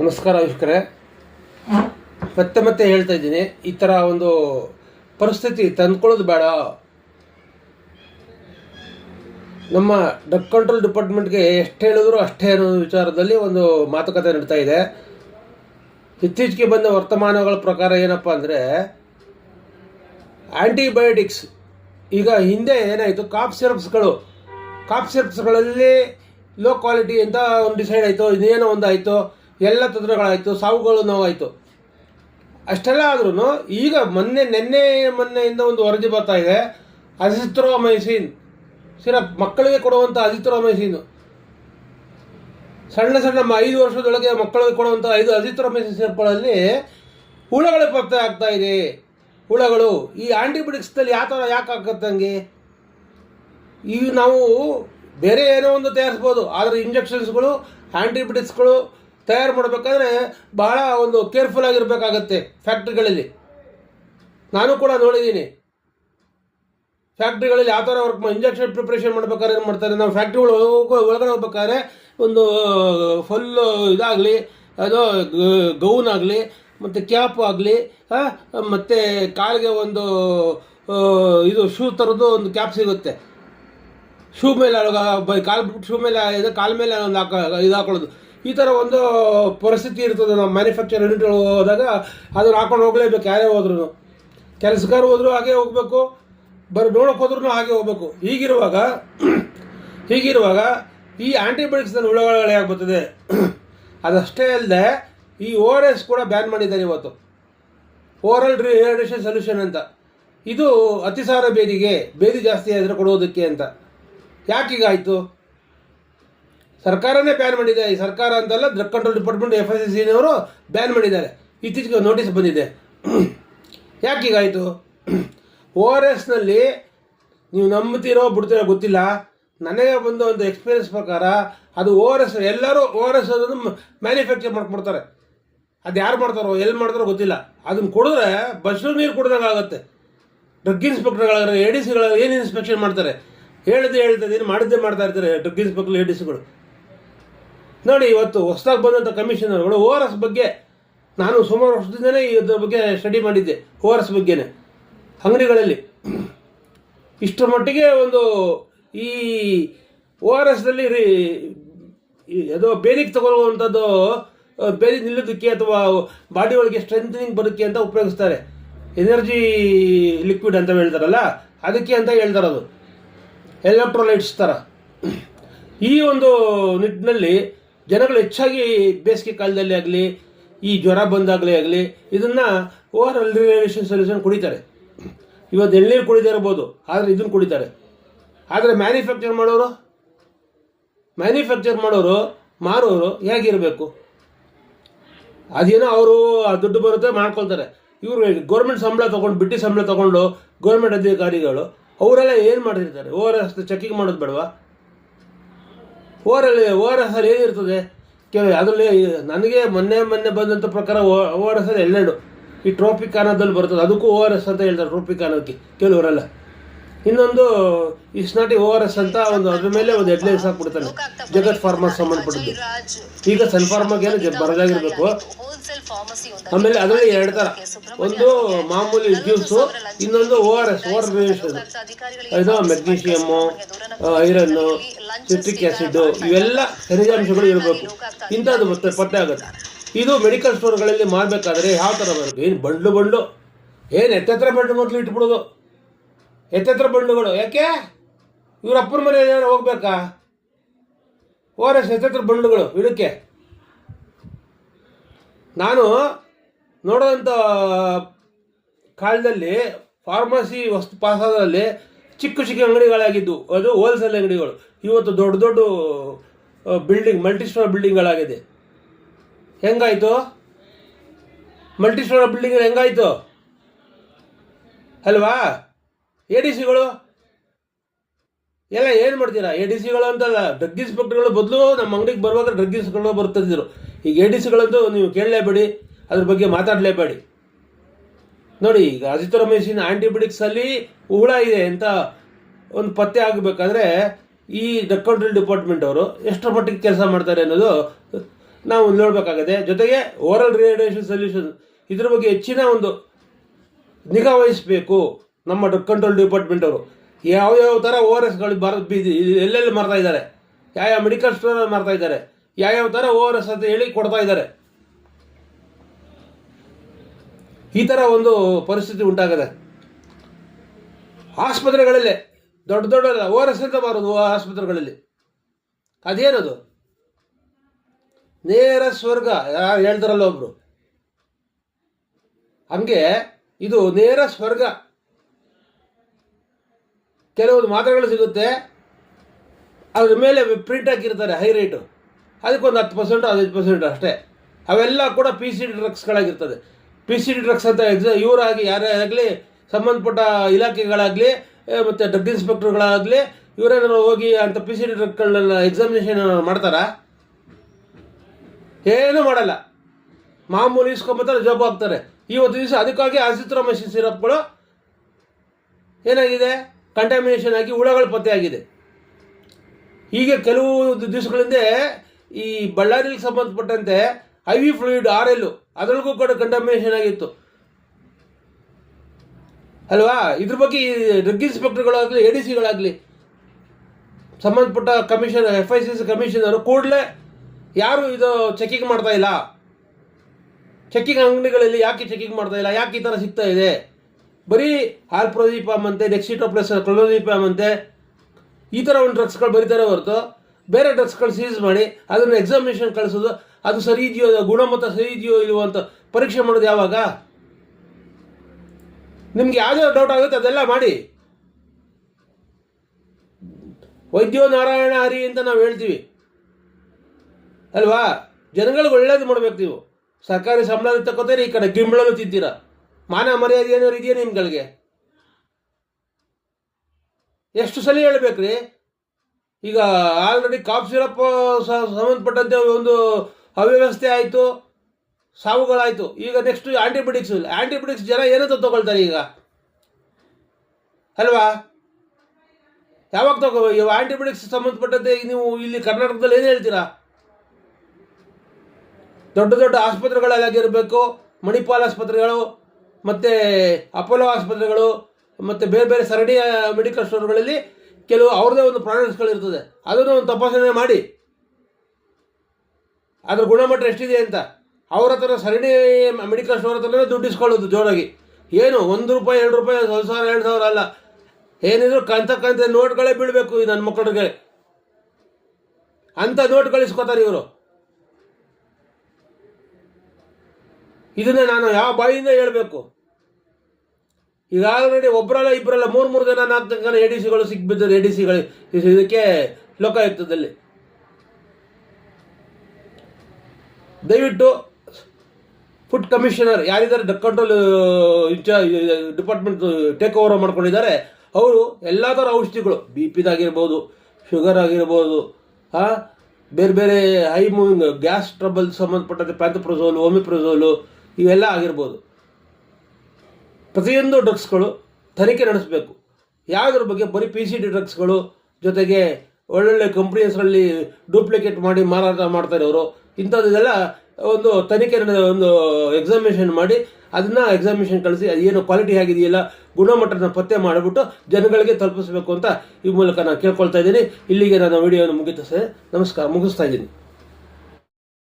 ನಮಸ್ಕಾರ ವೀಕ್ಷಕರೇ. ಮತ್ತೆ ಮತ್ತೆ ಹೇಳ್ತಾ ಇದ್ದೀನಿ, ಈ ಥರ ಒಂದು ಪರಿಸ್ಥಿತಿ ತಂದ್ಕೊಳ್ಳೋದು ಬೇಡ. ನಮ್ಮ ಡ್ರಗ್ ಕಂಟ್ರೋಲ್ ಡಿಪಾರ್ಟ್ಮೆಂಟ್ಗೆ ಎಷ್ಟು ಹೇಳಿದ್ರು ಅಷ್ಟೇ ಅನ್ನೋ ವಿಚಾರದಲ್ಲಿ ಒಂದು ಮಾತುಕತೆ ನಡೀತಾ ಇದೆ. ಇತ್ತೀಚೆಗೆ ಬಂದ ವರ್ತಮಾನಗಳ ಪ್ರಕಾರ ಏನಪ್ಪ ಅಂದರೆ ಆ್ಯಂಟಿಬಯೋಟಿಕ್ಸ್ ಈಗ ಹಿಂದೆ ಏನಾಯಿತು ಕಾಫ್ ಸಿರಪ್ಸ್ಗಳು ಕಾಫ್ ಸಿರಪ್ಸ್ಗಳಲ್ಲಿ ಲೋ ಕ್ವಾಲಿಟಿ ಅಂತ ಒಂದು ಡಿಸೈಡ್ ಆಯಿತು, ಇದೇನೋ ಒಂದು ಆಯಿತು ಎಲ್ಲ ತೊಂದರೆಗಳಾಯಿತು, ಸಾವುಗಳು ನೋವಾಯಿತು. ಅಷ್ಟೆಲ್ಲ ಆದ್ರೂ ಈಗ ಮೊನ್ನೆ, ನಿನ್ನೆ ಮೊನ್ನೆಯಿಂದ ಒಂದು ವರದಿ ಬರ್ತಾ ಇದೆ ಅಜಿತ್ರೋಮೈಸಿನ್ ಸಿರಪ್, ಮಕ್ಕಳಿಗೆ ಕೊಡುವಂಥ ಅಜಿತ್ರೋಮೈಸಿನ್ ಸಣ್ಣ ಸಣ್ಣ ಐದು ವರ್ಷದೊಳಗೆ ಮಕ್ಕಳಿಗೆ ಕೊಡುವಂಥ ಐದು ಅಜಿತ್ರೋಮೈಸಿನ್ ಸಿರಪ್ಗಳಲ್ಲಿ ಹುಳಗಳು ಪತ್ತೆ ಆಗ್ತಾ ಇದೆ. ಹುಳಗಳು, ಈ ಆಂಟಿಬಯೋಟಿಕ್ಸ್ದಲ್ಲಿ ಯಾವ ಥರ ಯಾಕೆ ಆಗುತ್ತಂಗೆ ಈಗ ನಾವು ಬೇರೆ ಏನೋ ಒಂದು ತಯಾರಿಸ್ಬೋದು, ಆದರೆ ಇಂಜೆಕ್ಷನ್ಸ್ಗಳು ಆ್ಯಂಟಿಬಯೋಟಿಕ್ಸ್ಗಳು ತಯಾರು ಮಾಡಬೇಕಾದ್ರೆ ಬಹಳ ಒಂದು ಕೇರ್ಫುಲ್ ಆಗಿರಬೇಕಾಗತ್ತೆ ಫ್ಯಾಕ್ಟ್ರಿಗಳಲ್ಲಿ. ನಾನು ಕೂಡ ನೋಡಿದ್ದೀನಿ. ಫ್ಯಾಕ್ಟ್ರಿಗಳಲ್ಲಿ ಯಾವ ಥರ ವರ್ಕ್ ಇಂಜೆಕ್ಷನ್ ಪ್ರಿಪ್ರೇಷನ್ ಮಾಡ್ಬೇಕಾದ್ರೆ ಏನು ಮಾಡ್ತಾರೆ, ನಾವು ಫ್ಯಾಕ್ಟ್ರಿಗಳು ಒಳಗಡೆ ಹೋಗ್ಬೇಕಾದ್ರೆ ಒಂದು ಫುಲ್ ಇದಾಗಲಿ, ಅದು ಗೌನ್ ಆಗಲಿ, ಮತ್ತು ಕ್ಯಾಪ್ ಆಗಲಿ ಮತ್ತು ಕಾಲಿಗೆ ಒಂದು ಇದು ಶೂ ಥರದ್ದು ಒಂದು ಕ್ಯಾಪ್ ಸಿಗುತ್ತೆ. ಶೂ ಮೇಲೆ ಕಾಲು ಬಿಟ್ಟು ಶೂ ಮೇಲೆ ಕಾಲ ಮೇಲೆ ಒಂದು ಹಾಕ ಇದು ಹಾಕೊಳ್ಳೋದು. ಈ ಥರ ಒಂದು ಪರಿಸ್ಥಿತಿ ಇರ್ತದೆ ನಾವು ಮ್ಯಾನುಫ್ಯಾಕ್ಚರ್ ಯೂನಿಟ್ಗಳು ಹೋದಾಗ ಅದನ್ನು ಹಾಕೊಂಡು ಹೋಗಲೇಬೇಕು, ಯಾರೇ ಹೋದ್ರೂ ಕೆಲಸಗಾರ ಹೋದ್ರು ಹಾಗೆ ಹೋಗಬೇಕು, ಬರೀ ನೋಡೋಕೆ ಹೋದ್ರೂ ಹಾಗೆ ಹೋಗಬೇಕು. ಹೀಗಿರುವಾಗ ಹೀಗಿರುವಾಗ ಈ ಆ್ಯಂಟಿಬಯೋಟಿಕ್ಸ್ನ ಹುಳಗಳು ಯಾಕೆ ಬರ್ತದೆ ಅದಷ್ಟೇ ಅಲ್ಲದೆ ಈ ಓ ಆರ್ ಎಸ್ ಕೂಡ ಬ್ಯಾನ್ ಮಾಡಿದ್ದಾರೆ ಇವತ್ತು. ಓರಲ್ ರಿಹೈಡ್ರೇಷನ್ ಸೊಲ್ಯೂಷನ್ ಅಂತ. ಇದು ಅತಿಸಾರ ಬೇದಿಗೆ ಬೇದಿ ಜಾಸ್ತಿ ಆದರೆ ಕೊಡೋದಕ್ಕೆ ಅಂತ. ಯಾಕೀಗಾಯಿತು? ಸರ್ಕಾರನೇ ಬ್ಯಾನ್ ಮಾಡಿದೆ. ಈ ಸರ್ಕಾರ ಅಂತಲ್ಲ drug control department F S C ಸಿನವರು ban ಮಾಡಿದ್ದಾರೆ. ಇತ್ತೀಚೆಗೆ ನೋಟಿಸ್ ಬಂದಿದೆ. ಯಾಕೀಗಾಯಿತು? ಓ ಆರ್ ಎಸ್ನಲ್ಲಿ ನೀವು ನಂಬ್ತಿರೋ ಬಿಡ್ತೀರೋ ಗೊತ್ತಿಲ್ಲ. ನನಗೆ ಬಂದ ಒಂದು ಎಕ್ಸ್ಪೀರಿಯನ್ಸ್ ಪ್ರಕಾರ ಅದು ಓ ಆರ್ ಎಸ್ ಎಲ್ಲರೂ ಓ ಆರ್ ಎಸ್ ಅದನ್ನು ಮ್ಯಾನುಫ್ಯಾಕ್ಚರ್ ಮಾಡ್ಕೊಡ್ತಾರೆ. ಅದು ಯಾರು ಮಾಡ್ತಾರೋ, ಎಲ್ಲಿ ಮಾಡ್ತಾರೋ ಗೊತ್ತಿಲ್ಲ. ಅದನ್ನು ಕುಡಿದ್ರೆ ಬಸ್ಸು ನೀರು ಕುಡ್ದಂಗೆ ಆಗುತ್ತೆ. ಡ್ರಗ್ ಇನ್ಸ್ಪೆಕ್ಟರ್ಗಳಾದ್ರೆ ಎ ಡಿ ಸಿಗಳಾದ್ರೆ ಏನು ಇನ್ಸ್ಪೆಕ್ಷನ್ ಮಾಡ್ತಾರೆ? ಹೇಳಿದೆ ಹೇಳ್ತದೆ ಏನು ಮಾಡಿದ್ದೆ ಮಾಡ್ತಾ ಇರ್ತಾರೆ ಡ್ರಗ್ ಇನ್ಸ್ಪೆಕ್ಟರ್ ಎ ಡಿ ಸಿಗಳು ನೋಡಿ, ಇವತ್ತು ಹೊಸದಾಗಿ ಬಂದಂಥ ಕಮಿಷನರ್ಗಳು ಓ ಆರ್ ಎಸ್ ಬಗ್ಗೆ ನಾನು ಸುಮಾರು ವರ್ಷದಿಂದನೇ ಇದ್ರ ಬಗ್ಗೆ ಸ್ಟಡಿ ಮಾಡಿದ್ದೆ, ಓ ಆರ್ ಎಸ್ ಬಗ್ಗೆನೇ. ಅಂಗಡಿಗಳಲ್ಲಿ ಇಷ್ಟರ ಮಟ್ಟಿಗೆ ಒಂದು ಈ ಓ ಆರ್ ಎಸ್ನಲ್ಲಿ ರೀ ಯಾವುದೋ ಬೇದಿಗೆ ತಗೊಳ್ಳುವಂಥದ್ದು ಬೇದಿ ನಿಲ್ಲೋದಕ್ಕೆ ಅಥವಾ ಬಾಡಿ ಒಳಗೆ ಸ್ಟ್ರೆಂಥನಿಂಗ್ ಬರೋಕ್ಕೆ ಅಂತ ಉಪಯೋಗಿಸ್ತಾರೆ. ಎನರ್ಜಿ ಲಿಕ್ವಿಡ್ ಅಂತ ಹೇಳ್ತಾರಲ್ಲ, ಅದಕ್ಕೆ ಅಂತ ಹೇಳ್ತಾರದು. ಎಲೆಕ್ಟ್ರೋಲೈಟ್ಸ್ ಥರ ಈ ಒಂದು ನಿಟ್ಟಿನಲ್ಲಿ ಜನಗಳು ಹೆಚ್ಚಾಗಿ ಬೇಸಿಗೆ ಕಾಲದಲ್ಲಿ ಆಗಲಿ, ಈ ಜ್ವರ ಬಂದಾಗಲೇ ಆಗಲಿ, ಇದನ್ನು ಓವರ್ ರಿಲೇಷನ್ ಸೊಲ್ಯೂಷನ್ ಕುಡಿತಾರೆ. ಇವತ್ತು ಎಳ್ನೀರು ಕುಡಿದೇ ಇರ್ಬೋದು, ಆದರೆ ಇದನ್ನು ಕುಡಿತಾರೆ. ಆದರೆ ಮ್ಯಾನುಫ್ಯಾಕ್ಚರ್ ಮಾಡೋರು ಮ್ಯಾನುಫ್ಯಾಕ್ಚರ್ ಮಾಡೋರು, ಮಾರೋರು ಹೇಗಿರಬೇಕು? ಅದೇನೋ ಅವರು ದುಡ್ಡು ಬರುತ್ತೆ ಮಾಡ್ಕೊಳ್ತಾರೆ. ಇವರು ಗೌರ್ಮೆಂಟ್ ಸಂಬಳ ತೊಗೊಂಡು, ಬಿಟ್ಟಿ ಸಂಬಳ ತೊಗೊಂಡು ಗೌರ್ಮೆಂಟ್ ಅಧಿಕಾರಿಗಳು, ಅವರೆಲ್ಲ ಏನು ಮಾಡಿರ್ತಾರೆ? ಓ ಆರ್ ಚೆಕಿಂಗ್ ಮಾಡೋದು ಬೇಡವಾ? O R L O R S ಅಲ್ಲಿ ಏನಿರ್ತದೆ? ಕೆಲವು ಅದರಲ್ಲಿ ನನಗೆ ಮೊನ್ನೆ ಮೊನ್ನೆ ಬಂದಂಥ ಪ್ರಕಾರ ಓ ಆರ್ ಎಸ್ ಅಲ್ಲಿ ಎಲ್ಲೆಡು ಈ ಟ್ರೋಪಿಕ್ ಅನ್ನೋದಲ್ಲಿ ಬರ್ತದೆ. ಅದಕ್ಕೂ ಓ ಆರ್ ಎಸ್ ಅಂತ ಹೇಳ್ತಾರೆ ಟ್ರೋಪಿಕ್ ಅನ್ನೋದಕ್ಕೆ ಕೆಲವರೆಲ್ಲ ಇನ್ನೊಂದು ಇಸ್ನಾಟಿ ಓ ಆರ್ ಎಸ್ ಅಂತ ಒಂದು ಅದ್ರ ಮೇಲೆ ಒಂದು ಹೆಡ್ಲೈನ್ಸ್ ಹಾಕ್ಬಿಡ್ತಾನೆ. ಜಗತ್ ಫಾರ್ಮಾ ಸಂಬಂಧಪಟ್ಟಿದ್ದು. ಈಗ ಸನ್ ಫಾರ್ಮಾಗೆ ಬರದಾಗಿರ್ಬೇಕು. ಆಮೇಲೆ ಅದರಲ್ಲಿ ಎರಡು ಥರ ಒಂದು ಮಾಮೂಲಿ ಜ್ಯೂಸು ಇನ್ನೊಂದು O R S O R ಇದು ಮೆಗ್ನೀಷಿಯಮ್ಮು ಐರನ್ನು ಸಿಟ್ರಿಕ್ ಆ್ಯಸಿಡ್ ಇವೆಲ್ಲ ಖನಿಜಾಂಶಗಳು ಇರಬೇಕು. ಇಂಥದ್ದು ಮತ್ತೆ ಪತ್ತೆ ಆಗುತ್ತೆ. ಇದು ಮೆಡಿಕಲ್ ಸ್ಟೋರ್ಗಳಲ್ಲಿ ಮಾಡಬೇಕಾದ್ರೆ ಯಾವ ಥರ ಬರುತ್ತೆ? ಏನು ಬಂಡ್ಲು ಬಂಡ್ಲು? ಏನು ಎತ್ತೆತ್ತರ ಬಂಡ್ಲು ಮೊದಲು ಇಟ್ಬಿಡೋದು? ಎತ್ತೆತ್ರ ಬಂಡುಗಳು ಯಾಕೆ? ಇವ್ರ ಅಪ್ಪನ ಮನೆ ಏನಾರು ಹೋಗ್ಬೇಕಾ? ಓ ಎಸ್ ಎತ್ತೆತ್ರ ಬಂಡುಗಳು ಇಡಕ್ಕೆ ನಾನು ನೋಡೋದಂಥ ಕಾಲದಲ್ಲಿ ಫಾರ್ಮಸಿ ವಸ್ತು ಪಾಸಾದಲ್ಲಿ ಚಿಕ್ಕ ಚಿಕ್ಕ ಅಂಗಡಿಗಳಾಗಿದ್ದು, ಅದು ಹೋಲ್ಸೇಲ್ ಅಂಗಡಿಗಳು. ಇವತ್ತು ದೊಡ್ಡ ದೊಡ್ಡ ಬಿಲ್ಡಿಂಗ್ ಮಲ್ಟಿ ಸ್ಟೋರ್ ಬಿಲ್ಡಿಂಗ್ಗಳಾಗಿದೆ ಹೆಂಗಾಯಿತು? ಮಲ್ಟಿ ಸ್ಟೋರ್ ಬಿಲ್ಡಿಂಗ್ ಹೆಂಗಾಯಿತು? ಅಲ್ವಾ? ಎ ಡಿ ಸಿಗಳು? ಎಲ್ಲ ಏನು ಮಾಡ್ತೀರಾ? ಎ ಡಿ ಸಿಗಳು ಅಂತಲ್ಲ ಡ್ರಗ್ ಇನ್ಸ್ಪೆಕ್ಟರ್ಗಳು ಬದಲು ನಮ್ಮ ಅಂಗಡಿಗೆ ಬರುವಾಗ ಡ್ರಗ್ ಇನ್ಸ್ಪೆಕ್ಟರ್ ಬರ್ತಿದ್ರು ಈಗ ಎ ಡಿ ಸಿಗಳಂತೂ ನೀವು ಕೇಳಲೇಬೇಡಿ, ಅದ್ರ ಬಗ್ಗೆ ಮಾತಾಡಲೇಬೇಡಿ. ನೋಡಿ, ಈಗ ಅಜಿಥ್ರೊಮೈಸಿನ್ ಆ್ಯಂಟಿಬಯೋಟಿಕ್ಸಲ್ಲಿ ಹುಳ ಇದೆ ಅಂತ ಒಂದು ಪತ್ತೆ ಆಗಬೇಕಾದ್ರೆ ಈ ಡ್ರಗ್ ಕಂಟ್ರೋಲ್ ಡಿಪಾರ್ಟ್ಮೆಂಟ್ ಅವರು ಎಷ್ಟರ ಮಟ್ಟಿಗೆ ಕೆಲಸ ಮಾಡ್ತಾರೆ ಅನ್ನೋದು ನಾವು ನೋಡಬೇಕಾಗತ್ತೆ. ಜೊತೆಗೆ ಓರಲ್ ರೇಡಿಯೇಷನ್ ಸೊಲ್ಯೂಷನ್ ಇದ್ರ ಬಗ್ಗೆ ಹೆಚ್ಚಿನ ಒಂದು ನಿಗಾ ವಹಿಸಬೇಕು. ನಮ್ಮ ಡ್ರಗ್ ಕಂಟ್ರೋಲ್ ಡಿಪಾರ್ಟ್ಮೆಂಟ್ ಅವರು. ಯಾವ್ಯಾವ ಥರ ಓ ಆರ್ ಎಸ್ಗಳು ಬರ ಬೀದಿ ಎಲ್ಲೆಲ್ಲಿ ಮಾರ್ತಾ ಇದ್ದಾರೆ? ಯಾವ ಮೆಡಿಕಲ್ ಸ್ಟೋರ್ ಮಾರ್ತಾ ಇದ್ದಾರೆ? ಯಾವ್ಯಾವ ಥರ ಓ ಆರ್ ಎಸ್ ಅಂತ ಹೇಳಿ ಕೊಡ್ತಾ ಇದ್ದಾರೆ? ಈ ಥರ ಒಂದು ಪರಿಸ್ಥಿತಿ ಉಂಟಾಗದೆ. ಆಸ್ಪತ್ರೆಗಳಲ್ಲಿ ದೊಡ್ಡ ದೊಡ್ಡ ಓ ಆರ್ ಎಸ್ ಅಂತ ಬರೋದು ಆಸ್ಪತ್ರೆಗಳಲ್ಲಿ. ಅದೇನದು? ನೇರ ಸ್ವರ್ಗ ಹೇಳ್ತಾರಲ್ಲ ಒಬ್ರು. ಹಂಗೆ ಇದು ನೇರ ಸ್ವರ್ಗ. ಕೆಲವೊಂದು ಮಾತ್ರೆಗಳು ಸಿಗುತ್ತೆ. ಅದ್ರ ಮೇಲೆ ಪ್ರಿಂಟ್ ಹಾಕಿರ್ತಾರೆ ಹೈ ರೇಟು ಅದಕ್ಕೊಂದು ಹತ್ತು ಪರ್ಸೆಂಟ್ ಹದಿನೈದು ಪರ್ಸೆಂಟ್ ಅಷ್ಟೇ. ಅವೆಲ್ಲ ಕೂಡ ಪಿ ಸಿ ಡಿ ಡ್ರಗ್ಸ್ಗಳಾಗಿರ್ತದೆ ಪಿ ಸಿ ಡಿ ಡ್ರಗ್ಸ್ ಅಂತ ಎಕ್ಸ ಇವರಾಗಿ ಯಾರೇ ಆಗಲಿ ಸಂಬಂಧಪಟ್ಟ ಇಲಾಖೆಗಳಾಗಲಿ ಮತ್ತು ಡ್ರಗ್ ಇನ್ಸ್ಪೆಕ್ಟರ್ಗಳಾಗಲಿ ಇವರೇನಾದ್ರು ಹೋಗಿ ಅಂತ ಪಿ ಸಿ ಡಿ ಡ್ರಗ್ಗಳನ್ನ ಎಕ್ಸಾಮಿನೇಷನ್ ಮಾಡ್ತಾರಾ? ಏನೂ ಮಾಡಲ್ಲ. ಮಾಮೂಲಿ ಇಸ್ಕೊಂಬತ್ತಾರೆ ಜಾಬ್ ಹಾಕ್ತಾರೆ. ಇವತ್ತು ದಿವಸ ಅದಕ್ಕಾಗಿ ಅಸಿತ್ರೋಮೈಸಿನ್ ಸಿರಪ್ಗಳು ಏನಾಗಿದೆ? ಕಂಟಾಮಿನೇಷನ್ ಆಗಿ ಹುಳಗಳು ಪತ್ತೆಯಾಗಿದೆ. ಹೀಗೆ ಕೆಲವು ದಿವಸಗಳಿಂದ ಈ ಬಳ್ಳಾರಿಗೆ ಸಂಬಂಧಪಟ್ಟಂತೆ ಐ ವಿ ಫ್ಲೂಯಿಡ್ ಆರ್ ಎಲ್ಲು ಅದರೊಳಗೂ ಕೂಡ ಕಂಟಾಮಿನೇಷನ್ ಆಗಿತ್ತು. ಅಲ್ವಾ? ಇದ್ರ ಬಗ್ಗೆ ಡ್ರಗ್ ಇನ್ಸ್ಪೆಕ್ಟರ್ಗಳಾಗಲಿ ಎ ಡಿ ಸಿಗಳಾಗಲಿ ಸಂಬಂಧಪಟ್ಟ commission F I C C commissioner ಕೂಡಲೇ ಯಾರು ಇದು ಚೆಕಿಂಗ್ ಮಾಡ್ತಾ ಇಲ್ಲ? ಚೆಕಿಂಗ್ ಅಂಗಡಿಗಳಲ್ಲಿ ಯಾಕೆ ಚೆಕಿಂಗ್ ಮಾಡ್ತಾ ಇಲ್ಲ? ಯಾಕೆ ಈ ಥರ ಸಿಗ್ತಾ ಇದೆ? ಬರೀ ಹಾರ್ಪ್ರೋದೀಪಮ್ ಅಂತೆ ನೆಕ್ಸಿಟೋಪ್ಲಸ್ ಕ್ಲೋನೋದಿಪಾಮ್ ಅಂತೆ ಈ ಥರ ಒಂದು ಡ್ರಗ್ಸ್ಗಳು ಬರೀತಾರೆ ಹೊರತು ಬೇರೆ ಡ್ರಗ್ಸ್ಗಳು ಸೀಸ್ ಮಾಡಿ ಅದನ್ನು ಎಕ್ಸಾಮಿನೇಷನ್ ಕಳಿಸೋದು, ಅದು ಸರಿ ಇದೆಯೋ ಗುಣಮಟ್ಟ ಸರಿ ಇದೆಯೋ ಇಲ್ವೋ ಅಂತ ಪರೀಕ್ಷೆ ಮಾಡೋದು ಯಾವಾಗ? ನಿಮ್ಗೆ ಯಾವುದೇ ಡೌಟ್ ಆಗುತ್ತೆ, ಅದೆಲ್ಲ ಮಾಡಿ. ವೈದ್ಯೋ ನಾರಾಯಣ ಹರಿ ಅಂತ ನಾವು ಹೇಳ್ತೀವಿ. ಅಲ್ವಾ? ಜನಗಳಿಗೆ ಒಳ್ಳೇದು ಮಾಡ್ಬೇಕು ನೀವು. ಸರ್ಕಾರಿ ಸಂಬಳ ತಗೋತೀರಿ ಈ ಕಡೆ ಗಿಂಬಳನ್ನು ತಿಂತೀರಾ? ಮಾನ ಮರ್ಯಾದೆ ಏನಾದ್ರು ಇದೆಯಾ ನಿಮ್ಗಳಿಗೆ? ಎಷ್ಟು ಸಲ ಹೇಳ್ಬೇಕ್ರಿ? ಈಗ ಆಲ್ರೆಡಿ ಕಾಫ್ ಸಿರಪ್ ಸಂಬಂಧಪಟ್ಟಂತೆ ಒಂದು ಅವ್ಯವಸ್ಥೆ ಆಯಿತು, ಸಾವುಗಳಾಯಿತು. ಈಗ ನೆಕ್ಸ್ಟ್ ಆಂಟಿಬಯೋಟಿಕ್ಸ್ ಆಂಟಿಬಯೋಟಿಕ್ಸ್ ಜನ ಏನಂತ ತಗೊಳ್ತಾರೆ ಈಗ? ಅಲ್ವಾ? ಯಾವಾಗ ತಗೋ ಇವು ಆಂಟಿಬಯೋಟಿಕ್ಸ್ ಸಂಬಂಧಪಟ್ಟಂತೆ ನೀವು ಇಲ್ಲಿ ಕರ್ನಾಟಕದಲ್ಲಿ ಏನು ಹೇಳ್ತೀರಾ? ದೊಡ್ಡ ದೊಡ್ಡ ಆಸ್ಪತ್ರೆಗಳಾಗಿರಬೇಕು ಮಣಿಪಾಲ್ ಆಸ್ಪತ್ರೆಗಳು ಮತ್ತು ಅಪೋಲೋ ಆಸ್ಪತ್ರೆಗಳು, ಮತ್ತು ಬೇರೆ ಬೇರೆ ಸರಣಿ ಮೆಡಿಕಲ್ ಸ್ಟೋರ್ಗಳಲ್ಲಿ ಕೆಲವು ಅವ್ರದ್ದೇ ಒಂದು ಪ್ರಾಡಕ್ಟ್ಸ್ಗಳಿರ್ತದೆ ಅದನ್ನು ಒಂದು ತಪಾಸಣೆ ಮಾಡಿ. ಅದರ ಗುಣಮಟ್ಟ ಎಷ್ಟಿದೆ ಅಂತ. ಅವ್ರ ಹತ್ರ ಸರಣಿ ಮೆಡಿಕಲ್ ಸ್ಟೋರ್ ಹತ್ರನೇ ದುಡ್ಡು ಇಸ್ಕೊಳ್ಳೋದು ಜೋರಾಗಿ. ಏನು, ಒಂದು ರೂಪಾಯಿ, ಎರಡು ರೂಪಾಯಿ, ಒಂದು ಸಾವಿರ, ಎರಡು ಸಾವಿರ ಅಲ್ಲ. ಏನಿದ್ರು ಕಂತ ಕಂತ ನೋಟ್ಗಳೇ ಬೀಳಬೇಕು ನನ್ನ ಮಕ್ಕಳಿಗೆ. ಅಂಥ ನೋಟ್ಗಳು ಇಸ್ಕೋತಾರೆ ಇವರು. ಇದನ್ನ ನಾನು ಯಾವ ಬಾಯಿಂದ ಹೇಳಬೇಕು? ಈಗ ಆಲ್ರೆಡಿ ಒಬ್ಬರಲ್ಲ ಇಬ್ಬರಲ್ಲ ಮೂರು ಮೂರು ಜನ ನಾಲ್ಕು ಜನ ಎ ಡಿ ಸಿಗಳು ಸಿಕ್ಬಿದ್ದಾರೆ ಎ ಡಿ ಸಿಗಳು. ಇದಕ್ಕೆ ಲೋಕಾಯುಕ್ತದಲ್ಲಿ. ದಯವಿಟ್ಟು ಫುಡ್ ಕಮಿಷನರ್ ಯಾರಿದ್ದಾರೆ drug control incharge department take over ಮಾಡ್ಕೊಂಡಿದ್ದಾರೆ. ಅವರು ಎಲ್ಲ ಥರ ಔಷಧಿಗಳು, ಬಿ ಪಿದಾಗಿರ್ಬೋದು ಶುಗರ್ ಆಗಿರ್ಬೋದು ಹಾಂ ಬೇರೆ ಬೇರೆ ಹೈ ಮೂವಿಂಗ್ ಗ್ಯಾಸ್ ಟ್ರಬಲ್ ಸಂಬಂಧಪಟ್ಟಂತೆ ಪ್ಯಾಂಥಪ್ರೊಸೋಲು, ಓಮಿಪ್ರೊಸೋಲು ಇವೆಲ್ಲ ಆಗಿರ್ಬೋದು. ಪ್ರತಿಯೊಂದು ಡ್ರಗ್ಸ್ಗಳು ತನಿಖೆ ನಡೆಸಬೇಕು. ಯಾವುದ್ರ ಬಗ್ಗೆ ಬರೀ ಪಿ ಸಿ ಡಿ ಡ್ರಗ್ಸ್ಗಳು ಜೊತೆಗೆ ಒಳ್ಳೊಳ್ಳೆ ಕಂಪ್ನಿ ಹೆಸರಲ್ಲಿ ಡೂಪ್ಲಿಕೇಟ್ ಮಾಡಿ ಮಾರಾಟ ಮಾಡ್ತಾರೆ ಅವರು ಇಂಥದ್ದೆಲ್ಲ ಒಂದು ತನಿಖೆ ಒಂದು ಎಕ್ಸಾಮಿನೇಷನ್ ಮಾಡಿ ಅದನ್ನು ಎಕ್ಸಾಮಿನೇಷನ್ ಕಳಿಸಿ ಅದು ಏನು ಕ್ವಾಲಿಟಿ ಆಗಿದೆಯಲ್ಲ ಗುಣಮಟ್ಟನ ಪತ್ತೆ ಮಾಡಿಬಿಟ್ಟು ಜನಗಳಿಗೆ ತಲುಪಿಸಬೇಕು ಅಂತ ಈ ಮೂಲಕ ನಾನು ಕೇಳ್ಕೊಳ್ತಾ ಇದ್ದೀನಿ. ಇಲ್ಲಿಗೆ ನಾನು ವಿಡಿಯೋನ ಮುಗಿತ ನಮಸ್ಕಾರ, ಮುಗಿಸ್ತಾ ಇದ್ದೀನಿ.